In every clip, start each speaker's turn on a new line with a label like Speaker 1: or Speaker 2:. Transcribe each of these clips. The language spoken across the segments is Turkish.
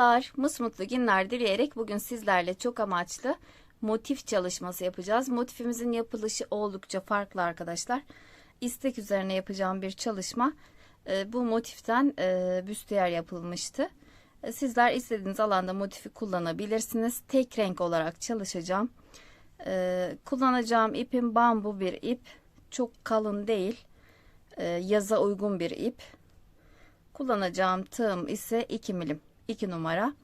Speaker 1: Merhabalar, mutlu günler dileyerek bugün sizlerle çok amaçlı motif çalışması yapacağız. Motifimizin yapılışı oldukça farklı arkadaşlar. İstek üzerine yapacağım bir çalışma. Ee, Bu motiften e, büstiyer yapılmıştı. Ee, Sizler istediğiniz alanda motifi kullanabilirsiniz. Tek renk olarak çalışacağım. Kullanacağım ipim bambu bir ip. Çok kalın değil. Yaza uygun bir ip. Kullanacağım tığım ise 2 milim 2 numara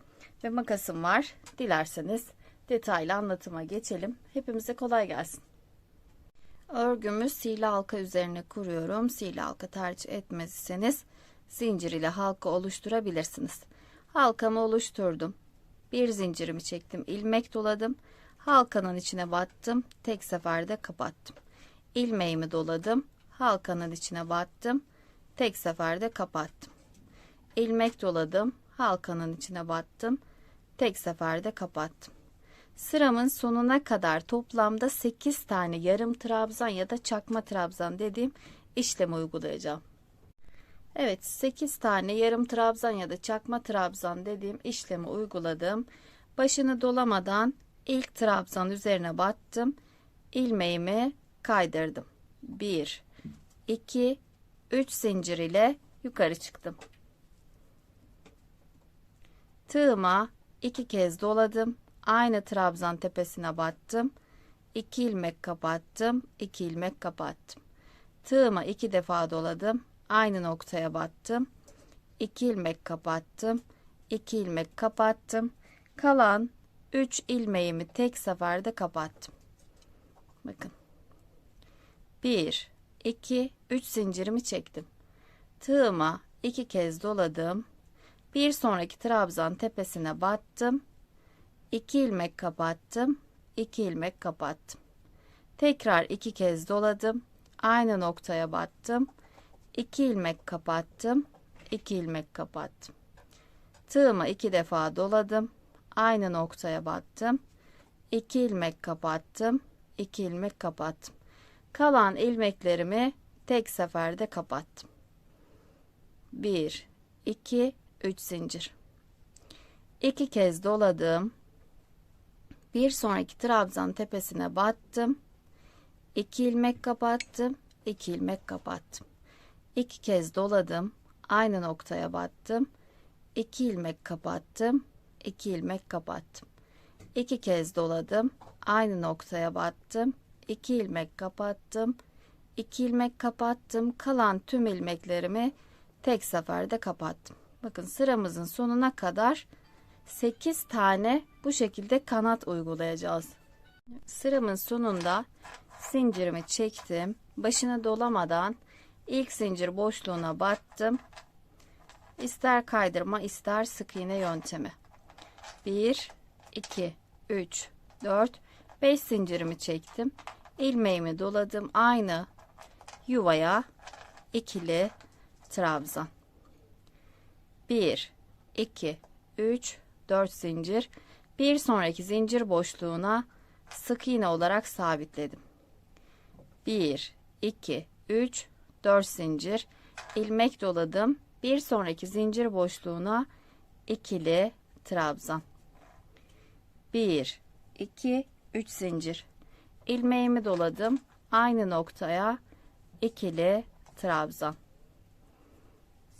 Speaker 1: ve makasım var. Dilerseniz detaylı anlatıma geçelim. Hepimize kolay gelsin. Örgümü sihirli halka üzerine kuruyorum. Sihirli halka tercih etmezseniz zincir ile halka oluşturabilirsiniz. Halkamı oluşturdum. Bir zincirimi çektim. ilmek doladım. Halkanın içine battım. Tek seferde kapattım. İlmeğimi doladım. Halkanın içine battım. Tek seferde kapattım ilmek doladım halkanın içine battım. Tek seferde kapattım. Sıramın sonuna kadar toplamda 8 tane yarım trabzan ya da çakma trabzan dediğim işlemi uygulayacağım. Evet 8 tane yarım trabzan ya da çakma trabzan dediğim işlemi uyguladım. Başını dolamadan ilk trabzan üzerine battım. İlmeğimi kaydırdım. 1 2 3 zincir ile yukarı çıktım Tığıma iki kez doladım. Aynı trabzan tepesine battım. 2 ilmek kapattım. 2 ilmek kapattım. Tığıma iki defa doladım. Aynı noktaya battım. 2 ilmek kapattım. 2 ilmek kapattım. Kalan 3 ilmeğimi tek seferde kapattım. Bakın. 1 2 3 zincirimi çektim. Tığıma iki kez doladım. Bir sonraki trabzan tepesine battım. 2 ilmek kapattım. 2 ilmek kapattım. Tekrar iki kez doladım. Aynı noktaya battım. 2 ilmek kapattım. 2 ilmek kapattım. Tığımı iki defa doladım. Aynı noktaya battım. 2 ilmek kapattım. 2 ilmek kapattım. Kalan ilmeklerimi tek seferde kapattım. 1 2 3 zincir. 2 kez doladım. Bir sonraki trabzan tepesine battım. 2 ilmek kapattım. 2 ilmek kapattım. 2 kez doladım. Aynı noktaya battım. 2 ilmek kapattım. 2 ilmek kapattım. 2 kez doladım. Aynı noktaya battım. 2 ilmek kapattım. 2 ilmek kapattım. Kalan tüm ilmeklerimi tek seferde kapattım. Bakın sıramızın sonuna kadar 8 tane bu şekilde kanat uygulayacağız. Sıramın sonunda zincirimi çektim. Başını dolamadan ilk zincir boşluğuna battım. İster kaydırma ister sık iğne yöntemi. 1 2 3 4 5 zincirimi çektim. ilmeğimi doladım. Aynı yuvaya ikili trabzan. 1 2 3 4 zincir. Bir sonraki zincir boşluğuna sık iğne olarak sabitledim. 1 2 3 4 zincir. İlmek doladım. Bir sonraki zincir boşluğuna ikili trabzan. 1 2 3 zincir. İlmeğimi doladım. Aynı noktaya ikili trabzan.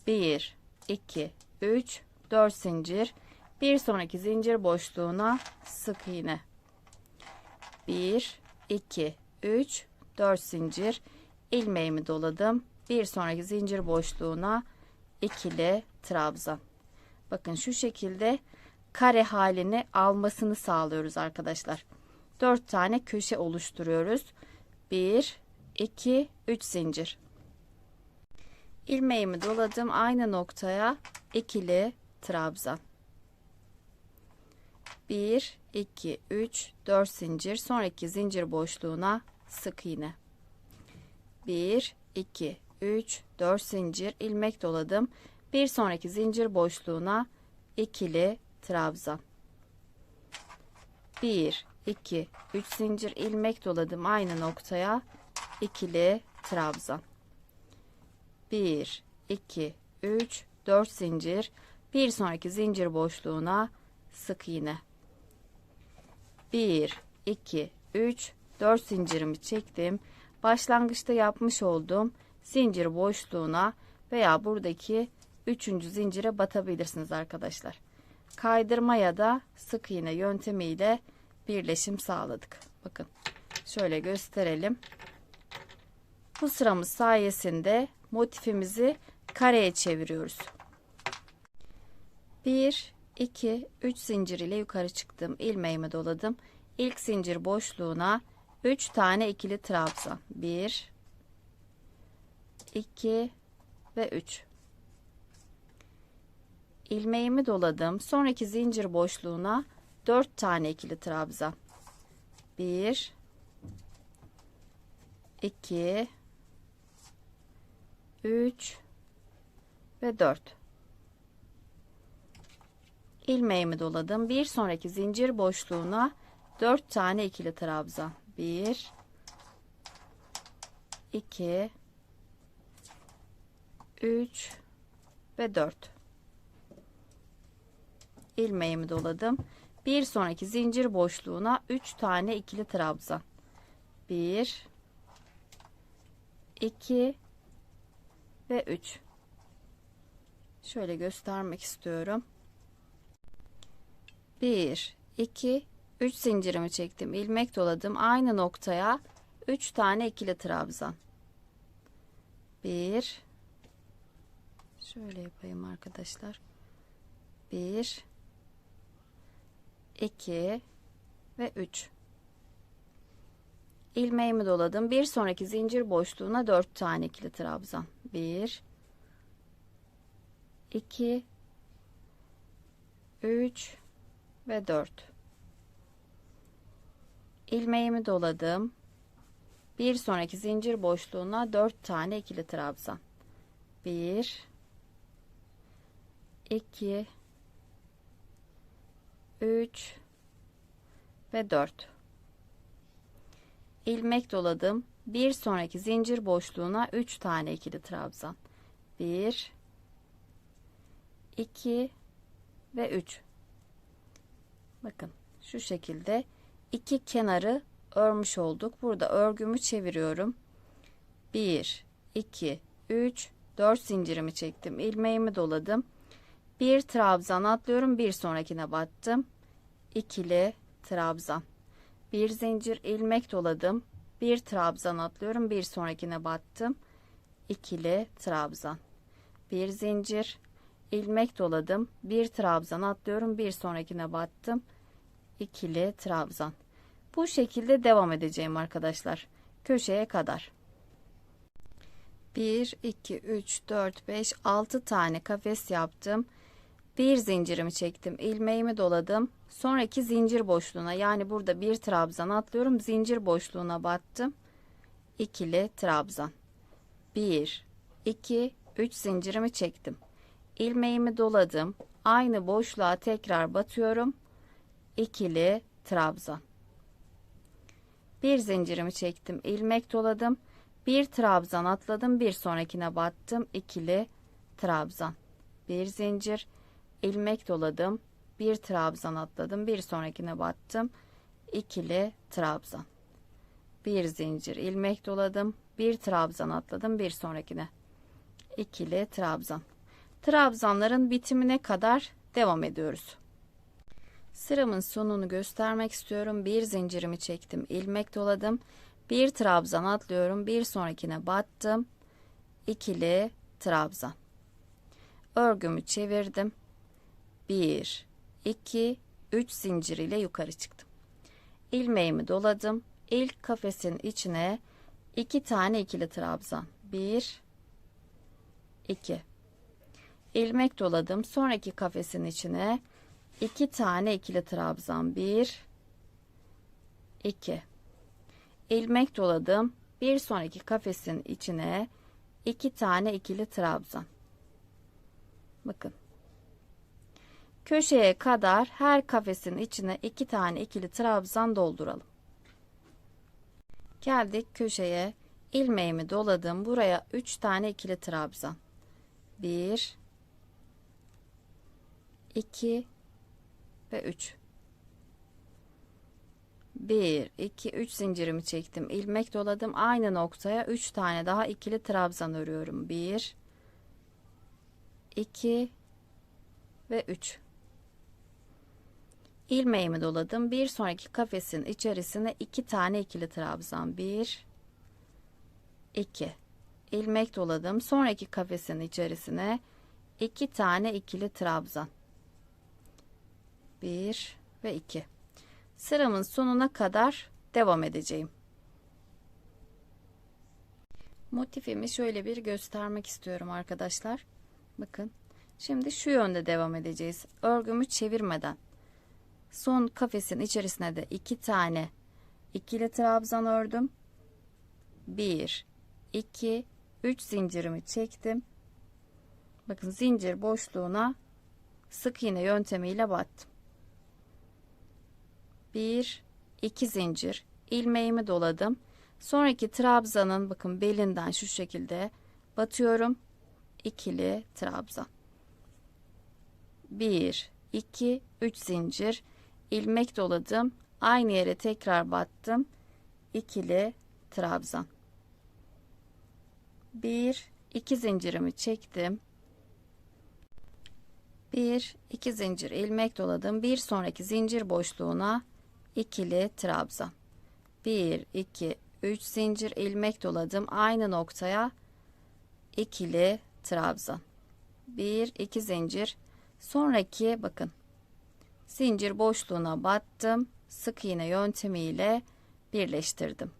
Speaker 1: 1 2 3 4 zincir. Bir sonraki zincir boşluğuna sık iğne. 1 2 3 4 zincir. İlmeğimi doladım. Bir sonraki zincir boşluğuna ikili trabzan. Bakın şu şekilde kare halini almasını sağlıyoruz arkadaşlar. 4 tane köşe oluşturuyoruz. 1 2 3 zincir ilmeğimi doladım aynı noktaya. İkili trabzan. 1 2 3 4 zincir. Sonraki zincir boşluğuna sık iğne. 1 2 3 4 zincir. İlmek doladım. Bir sonraki zincir boşluğuna ikili trabzan. 1 2 3 zincir. İlmek doladım aynı noktaya. İkili trabzan 1 2 3 4 zincir Bir sonraki zincir boşluğuna sık iğne. 1 2 3 4 zincirimi çektim. Başlangıçta yapmış olduğum zincir boşluğuna veya buradaki üçüncü zincire batabilirsiniz arkadaşlar. Kaydırma ya da sık iğne yöntemiyle birleşim sağladık. Bakın şöyle gösterelim. Bu sıramız sayesinde motifimizi kareye çeviriyoruz. 1 2 3 zincir ile yukarı çıktım. ilmeğimi doladım. İlk zincir boşluğuna 3 tane ikili trabzan. 1 2 ve 3. ilmeğimi doladım. Sonraki zincir boşluğuna 4 tane ikili trabzan. 1 2 3 ve 4 ilmeğimi doladım. Bir sonraki zincir boşluğuna 4 tane ikili trabzan. 1 2 3 ve 4 ilmeğimi doladım. Bir sonraki zincir boşluğuna 3 tane ikili trabzan. 1 2 ve 3 şöyle göstermek istiyorum. 1 2 3 zincirimi çektim ilmek doladım. Aynı noktaya 3 tane ikili trabzan. 1 şöyle yapayım arkadaşlar. 1 2 ve 3 ilmeğimi doladım. Bir sonraki zincir boşluğuna 4 tane ikili trabzan. 1 2 3 ve 4 ilmeğimi doladım. Bir sonraki zincir boşluğuna 4 tane ikili trabzan. 1 2 3 ve 4 ilmek doladım. Bir sonraki zincir boşluğuna 3 tane ikili trabzan. 1 2 ve 3. Bakın şu şekilde iki kenarı örmüş olduk. Burada örgümü çeviriyorum. 1 2 3 4 zincirimi çektim. ilmeğimi doladım. Bir trabzan atlıyorum. Bir sonrakine battım. İkili trabzan bir zincir ilmek doladım bir trabzan atlıyorum bir sonrakine battım. İkili trabzan. Bir zincir ilmek doladım bir trabzan atlıyorum bir sonrakine battım. İkili trabzan. Bu şekilde devam edeceğim arkadaşlar köşeye kadar. 1 2 3 4 5 6 tane kafes yaptım. Bir zincirimi çektim ilmeğimi doladım sonraki zincir boşluğuna yani burada bir trabzan atlıyorum zincir boşluğuna battım. İkili trabzan. 1 2 3 zincirimi çektim. İlmeğimi doladım. Aynı boşluğa tekrar batıyorum. İkili trabzan. Bir zincirimi çektim ilmek doladım. Bir trabzan atladım bir sonrakine battım. İkili trabzan. Bir zincir ilmek doladım bir trabzan atladım bir sonrakine battım. İkili trabzan. Bir zincir ilmek doladım bir trabzan atladım bir sonrakine. İkili trabzan. Trabzanların bitimine kadar devam ediyoruz. Sıramın sonunu göstermek istiyorum. Bir zincirimi çektim ilmek doladım. Bir trabzan atlıyorum bir sonrakine battım. İkili trabzan. Örgümü çevirdim. 1 2 3 zincir ile yukarı çıktım. İlmeğimi doladım. İlk kafesin içine 2 tane ikili trabzan. 1 2 ilmek doladım. Sonraki kafesin içine 2 tane ikili trabzan. 1 2 ilmek doladım. Bir sonraki kafesin içine 2 tane ikili trabzan. Bakın köşeye kadar her kafesin içine iki tane ikili trabzan dolduralım. Geldik köşeye ilmeğimi doladım. Buraya üç tane ikili trabzan. Bir, 2 ve 3. 1, 2, 3 zincirimi çektim. ilmek doladım. Aynı noktaya 3 tane daha ikili trabzan örüyorum. 1, 2 ve 3. ilmeğimi doladım. Bir sonraki kafesin içerisine 2 tane ikili trabzan. 1, 2. ilmek doladım. Sonraki kafesin içerisine 2 tane ikili trabzan. 1 ve 2. Sıramın sonuna kadar devam edeceğim. Motifimi şöyle bir göstermek istiyorum arkadaşlar. Bakın. Şimdi şu yönde devam edeceğiz. Örgümü çevirmeden. Son kafesin içerisine de iki tane ikili trabzan ördüm. 1 2 3 zincirimi çektim. Bakın zincir boşluğuna sık iğne yöntemiyle battım. 1 2 zincir ilmeğimi doladım. Sonraki trabzanın bakın belinden şu şekilde batıyorum. ikili trabzan. 1 2 3 zincir ilmek doladım. Aynı yere tekrar battım. ikili trabzan. 1 2 zincirimi çektim. 1 2 zincir ilmek doladım. Bir sonraki zincir boşluğuna ikili trabzan. 1 2 3 zincir ilmek doladım. Aynı noktaya ikili trabzan. 1 2 zincir sonraki bakın zincir boşluğuna battım. Sık iğne yöntemiyle birleştirdim.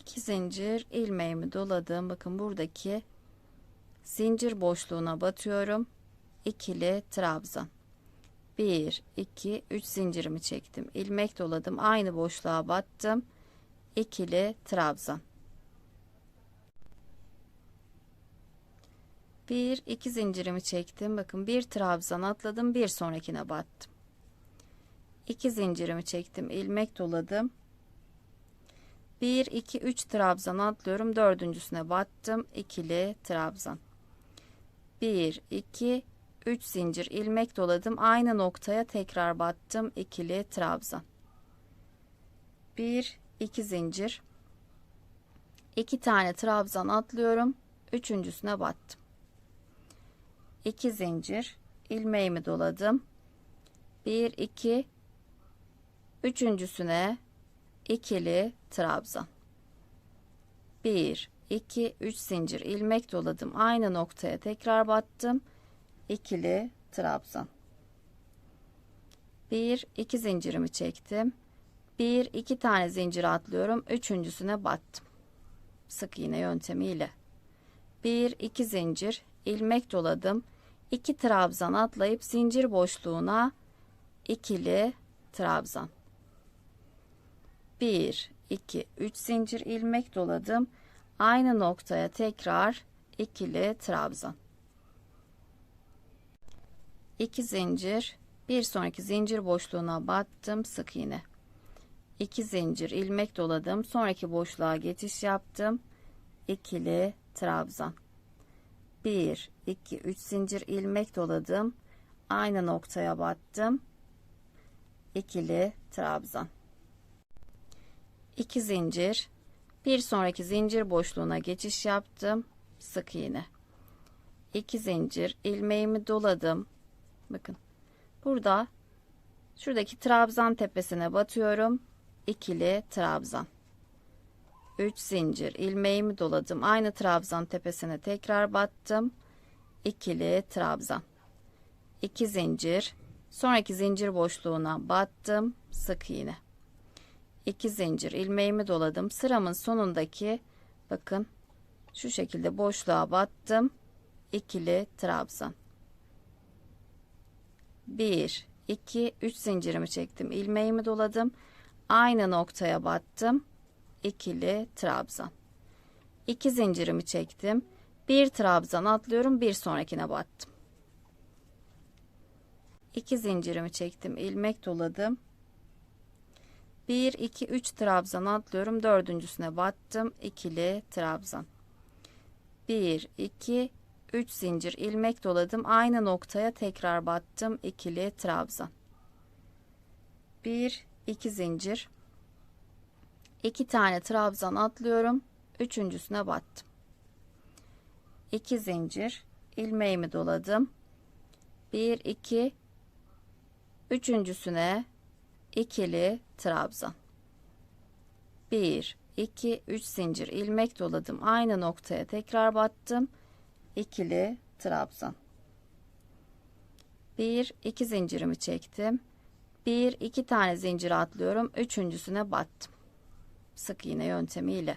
Speaker 1: 2 zincir ilmeğimi doladım. Bakın buradaki zincir boşluğuna batıyorum. ikili trabzan. 1 2 3 zincirimi çektim. ilmek doladım. Aynı boşluğa battım. ikili trabzan. 1 2 zincirimi çektim. Bakın bir trabzan atladım. Bir sonrakine battım. 2 zincirimi çektim. ilmek doladım. 1 2 3 trabzan atlıyorum. Dördüncüsüne battım. ikili trabzan. 1 2 3 zincir ilmek doladım. Aynı noktaya tekrar battım. ikili trabzan. 1 2 zincir 2 tane trabzan atlıyorum. Üçüncüsüne battım. 2 zincir ilmeğimi doladım. 1 2 üçüncüsüne ikili trabzan. 1 2 3 zincir ilmek doladım. Aynı noktaya tekrar battım. ikili trabzan. 1 2 zincirimi çektim. 1 2 tane zincir atlıyorum. Üçüncüsüne battım. Sık iğne yöntemiyle. 1 2 zincir ilmek doladım. 2 trabzan atlayıp zincir boşluğuna ikili trabzan. 1 2 3 zincir ilmek doladım. Aynı noktaya tekrar ikili trabzan. 2 zincir bir sonraki zincir boşluğuna battım sık iğne. 2 zincir ilmek doladım. Sonraki boşluğa geçiş yaptım. ikili trabzan. 1 2 3 zincir ilmek doladım. Aynı noktaya battım. ikili trabzan. 2 zincir bir sonraki zincir boşluğuna geçiş yaptım. Sık iğne. 2 zincir ilmeğimi doladım. Bakın. Burada şuradaki trabzan tepesine batıyorum. ikili trabzan. 3 zincir ilmeğimi doladım. Aynı trabzan tepesine tekrar battım. ikili trabzan. 2 zincir. Sonraki zincir boşluğuna battım. Sık iğne. 2 zincir ilmeğimi doladım. Sıramın sonundaki bakın şu şekilde boşluğa battım. ikili trabzan. 1 2 3 zincirimi çektim. ilmeğimi doladım. Aynı noktaya battım. İkili trabzan. 2 zincirimi çektim. Bir trabzan atlıyorum. Bir sonrakine battım. 2 zincirimi çektim. ilmek doladım. 1 2 3 trabzan atlıyorum. Dördüncüsüne battım. ikili trabzan. 1 2 3 zincir ilmek doladım. Aynı noktaya tekrar battım. ikili trabzan. 1 2 zincir. 2 tane trabzan atlıyorum. Üçüncüsüne battım. 2 zincir ilmeğimi doladım. 1 2 üçüncüsüne ikili trabzan. 1 2 3 zincir ilmek doladım. Aynı noktaya tekrar battım. ikili trabzan. 1 2 zincirimi çektim. 1 2 tane zincir atlıyorum. Üçüncüsüne battım. Sık iğne yöntemiyle.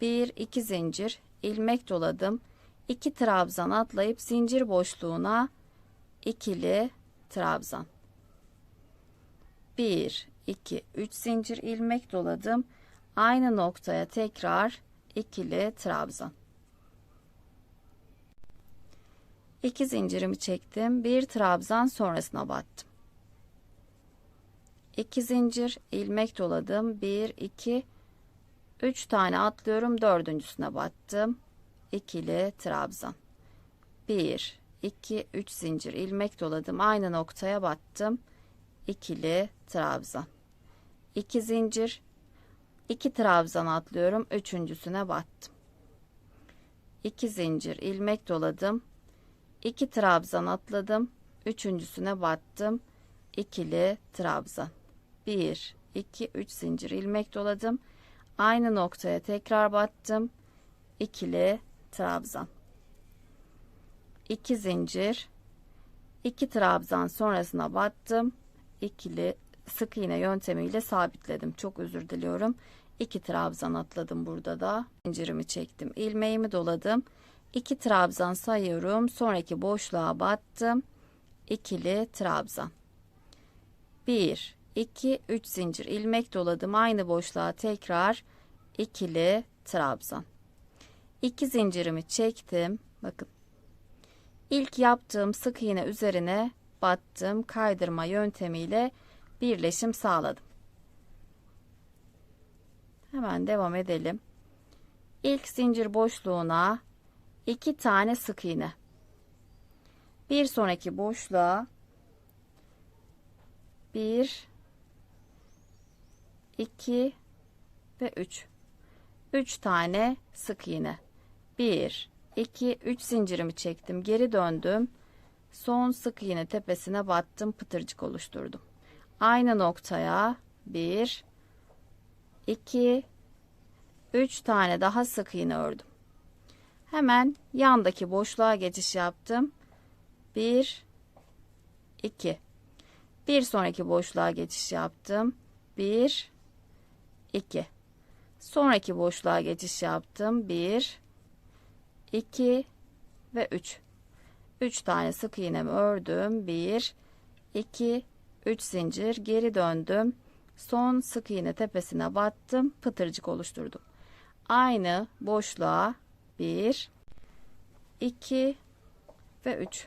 Speaker 1: 1 2 zincir ilmek doladım. 2 trabzan atlayıp zincir boşluğuna ikili trabzan. 1 2 3 zincir ilmek doladım. Aynı noktaya tekrar ikili trabzan. 2 zincirimi çektim. Bir trabzan sonrasına battım. 2 zincir ilmek doladım. 1 2 3 tane atlıyorum. Dördüncüsüne battım. İkili trabzan. 1 2 3 zincir ilmek doladım. Aynı noktaya battım. İkili trabzan. 2 zincir 2 trabzan atlıyorum. Üçüncüsüne battım. 2 zincir ilmek doladım. 2 trabzan atladım. Üçüncüsüne battım. İkili trabzan. 1 2 3 zincir ilmek doladım. Aynı noktaya tekrar battım. İkili trabzan. 2 zincir 2 trabzan sonrasına battım. İkili sık iğne yöntemiyle sabitledim. Çok özür diliyorum. 2 trabzan atladım burada da. Zincirimi çektim. ilmeğimi doladım. 2 trabzan sayıyorum. Sonraki boşluğa battım. İkili trabzan. 1 2 3 zincir ilmek doladım. Aynı boşluğa tekrar ikili trabzan. 2 zincirimi çektim. Bakın. İlk yaptığım sık iğne üzerine battım. Kaydırma yöntemiyle birleşim sağladım. Hemen devam edelim. İlk zincir boşluğuna iki tane sık iğne. Bir sonraki boşluğa bir, iki ve üç. Üç tane sık iğne. Bir, iki, üç zincirimi çektim. Geri döndüm. Son sık iğne tepesine battım. Pıtırcık oluşturdum. Aynı noktaya bir, iki, üç tane daha sık iğne ördüm. Hemen yandaki boşluğa geçiş yaptım. Bir, iki. Bir sonraki boşluğa geçiş yaptım. Bir, iki. Sonraki boşluğa geçiş yaptım. Bir, iki ve üç. Üç tane sık iğnemi ördüm. Bir, iki, üç zincir. Geri döndüm. Son sık iğne tepesine battım. Pıtırcık oluşturdum. Aynı boşluğa bir, iki ve üç.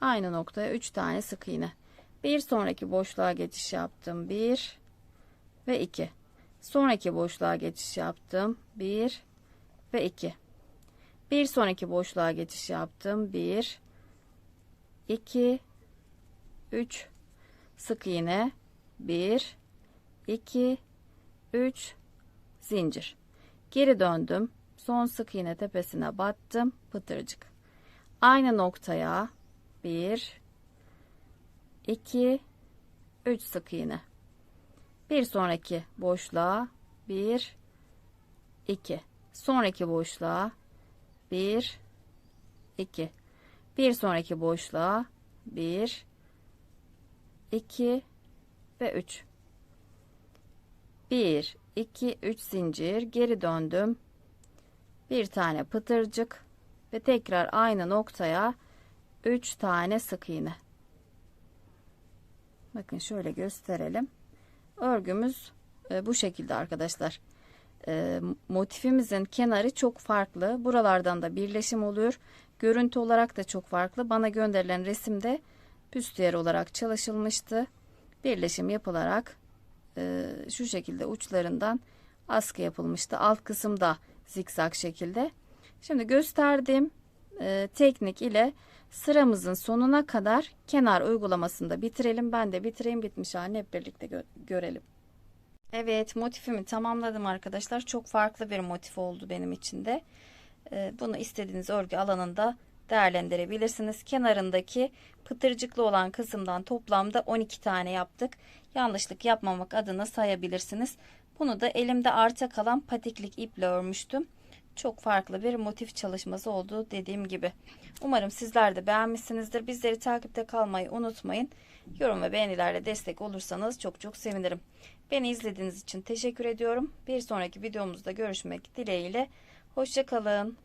Speaker 1: Aynı noktaya üç tane sık iğne. Bir sonraki boşluğa geçiş yaptım. Bir ve iki. Sonraki boşluğa geçiş yaptım. Bir ve iki. Bir sonraki boşluğa geçiş yaptım. Bir, iki, üç. Sık iğne. Bir, iki, üç. Zincir. Geri döndüm. Son sık iğne tepesine battım. Pıtırcık. Aynı noktaya bir, 2 3 sık iğne. Bir sonraki boşluğa 1 2 sonraki boşluğa 1 2 bir sonraki boşluğa 1 2 ve 3 1 2 3 zincir. Geri döndüm. Bir tane pıtırcık ve tekrar aynı noktaya 3 tane sık iğne. Bakın şöyle gösterelim. Örgümüz e, bu şekilde arkadaşlar. E, motifimizin kenarı çok farklı. Buralardan da birleşim oluyor. Görüntü olarak da çok farklı. Bana gönderilen resimde büstiyer olarak çalışılmıştı. Birleşim yapılarak e, şu şekilde uçlarından askı yapılmıştı. Alt kısımda zikzak şekilde. Şimdi gösterdiğim e, teknik ile sıramızın sonuna kadar kenar uygulamasını da bitirelim. Ben de bitireyim bitmiş halini hep birlikte gö- görelim. Evet motifimi tamamladım arkadaşlar. Çok farklı bir motif oldu benim için de. Ee, Bunu istediğiniz örgü alanında değerlendirebilirsiniz. Kenarındaki pıtırcıklı olan kısımdan toplamda 12 tane yaptık. Yanlışlık yapmamak adına sayabilirsiniz. Bunu da elimde arta kalan patiklik iple örmüştüm. Çok farklı bir motif çalışması oldu dediğim gibi. Umarım sizler de beğenmişsinizdir. Bizleri takipte kalmayı unutmayın. Yorum ve beğenilerle destek olursanız çok çok sevinirim. Beni izlediğiniz için teşekkür ediyorum. Bir sonraki videomuzda görüşmek dileğiyle. Hoşçakalın.